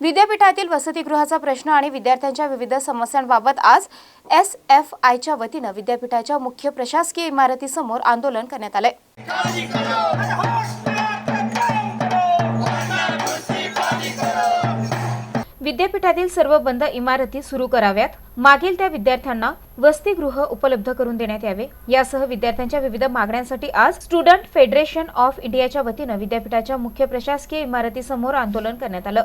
विद्यापीठातील वसतिगृहाचा प्रश्न आणि विद्यार्थ्यांच्या विविध समस्यांबाबत आज एस एफ आयच्या वतीनं विद्यापीठाच्या मुख्य प्रशासकीय इमारतीसमोर आंदोलन करण्यात आलंय. विद्यापीठातील सर्व बंद इमारती सुरू कराव्यात. मागील त्या विद्यार्थ्यांना वसतिगृह उपलब्ध करून देण्यात यावे. यासह विद्यार्थ्यांच्या विविध मागण्यांसाठी आज स्टुडंट फेडरेशन ऑफ इंडियाच्या वतीनं विद्यापीठाच्या मुख्य प्रशासकीय इमारतीसमोर आंदोलन करण्यात आलं.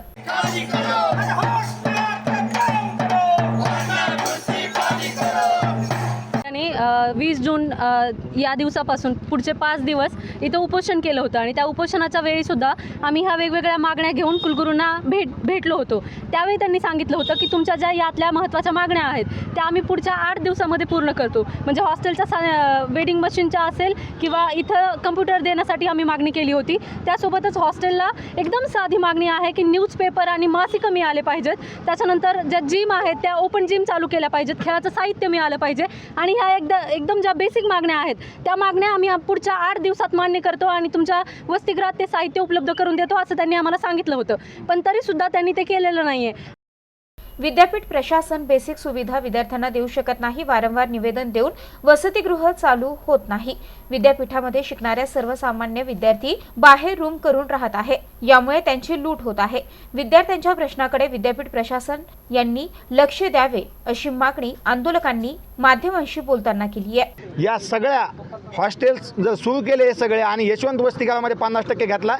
या दिवसापासून पुढचे पाच दिवस इथं उपोषण केलं होतं आणि त्या उपोषणाच्या वेळीसुद्धा आम्ही ह्या वेगवेगळ्या मागण्या घेऊन कुलगुरूंना भेट भेटलो होतो. त्यावेळी त्यांनी सांगितलं होतं की तुमच्या ज्या यातल्या महत्त्वाच्या मागण्या आहेत त्या आम्ही पुढच्या आठ दिवसामध्ये पूर्ण करतो. म्हणजे हॉस्टेलच्या सा वेडिंग मशीनच्या असेल किंवा इथं कम्प्युटर देण्यासाठी आम्ही मागणी केली होती. त्यासोबतच हॉस्टेलला एकदम साधी मागणी आहे की न्यूजपेपर आणि मासिकं मिळाले पाहिजेत. त्याच्यानंतर ज्या जिम आहेत त्या ओपन जिम चालू केल्या पाहिजेत. खेळाचं साहित्य मिळालं पाहिजे. आणि ह्या एकदा एकदम ज्या बेसिक मागण्या आहेत. त्या मागण्या आम्ही पुढच्या आठ दिवसात मान्य करतो आणि तुमच्या वसतिगृहात ते साहित्य उपलब्ध करून देतो असं त्यांनी आम्हाला सांगितलं होतं. पण तरीसुद्धा त्यांनी ते केलेलं नाही आहे विद्यापीठ प्रशासन बेसिक सुविधा विद्यार्थ्यांना देऊ शकत नाही वारंवार निवेदन देऊन वसतिगृह चालू होत नाही. विद्यापीठामध्ये शिकणाऱ्या सर्वसामान्य विद्यार्थी बाहेर रूम करून राहत आहे. यामुळे त्यांची लूट होत आहे. विद्यार्थ्यांच्या प्रश्नाकडे विद्यापीठ प्रशासन यांनी लक्ष द्यावे अशी मागणी आंदोलकांनी माध्यमांशी बोलताना केली आहे. या सगळ्या हॉस्टेल्स जर सुरू केले हे सगळे आणि यशवंत वसतिगृहामध्ये पन्नास टक्के घेतला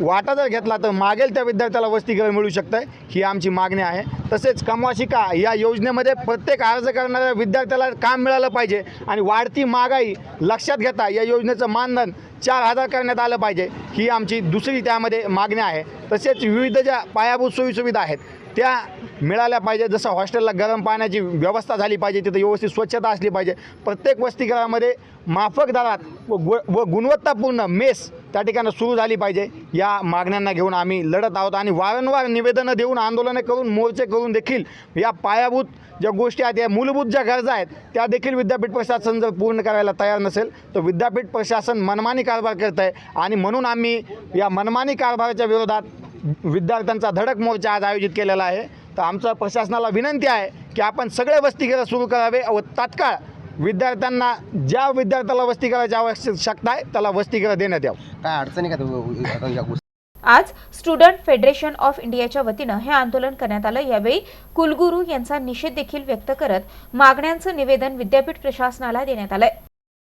वाटा जर घेतला तर मागेल त्या विद्यार्थ्याला वसतिगृह मिळू शकतं ही आमची मागणी आहे. तसेच कमवाशिका या योजनेमध्ये प्रत्येक अर्ज करणाऱ्या विद्यार्थ्याला काम मिळालं पाहिजे आणि वाढती महागाई लक्षात घेता या योजनेचं मानधन चार हजार करण्यात आलं पाहिजे. ही आमची दुसरी त्यामध्ये मागणी आहे. तसेच विविध ज्या पायाभूत सोयीसुविधा आहेत त्या मिळाल्या पाहिजे. जसं हॉस्टेलला गरम पाण्याची व्यवस्था झाली पाहिजे तिथं व्यवस्थित स्वच्छता असली पाहिजे. प्रत्येक वसतिगृहामध्ये माफक दरात व गु- व गुणवत्तापूर्ण मेस त्या ठिकाणी सुरू झाली पाहिजे. या मागण्यांना घेऊन आम्ही लढत आहोत आणि वारंवार निवेदनं देऊन आंदोलनं करून मोर्चे करून देखील या पायाभूत ज्या गोष्टी आहेत या मूलभूत ज्या गरजा आहेत त्या देखील विद्यापीठ प्रशासन जर पूर्ण करायला तयार नसेल तर विद्यापीठ प्रशासन मनमानी कारभार करत आहे आणि म्हणून आम्ही या मनमानी कारभाराच्या विरोधात विद्यार्थ्यांचा धडक मोर्चा आज आयोजित केलेला आहे. तर आमचं प्रशासनाला विनंती आहे की आपण सगळे वसतिगृह सुरू करावे व तात्काळ विद्यार्थ्यांना ज्या विद्यार्थ्याला वसतिगृहाची आवश्यकता आहे त्याला वसतिगृह देण्यात यावं. काय अडचणी का आज स्टुडंट फेडरेशन ऑफ इंडियाच्या वतीनं हे आंदोलन करण्यात आलं. यावेळी कुलगुरू यांचा निषेध देखील व्यक्त करत मागण्यांचं निवेदन विद्यापीठ प्रशासनाला देण्यात आलंय.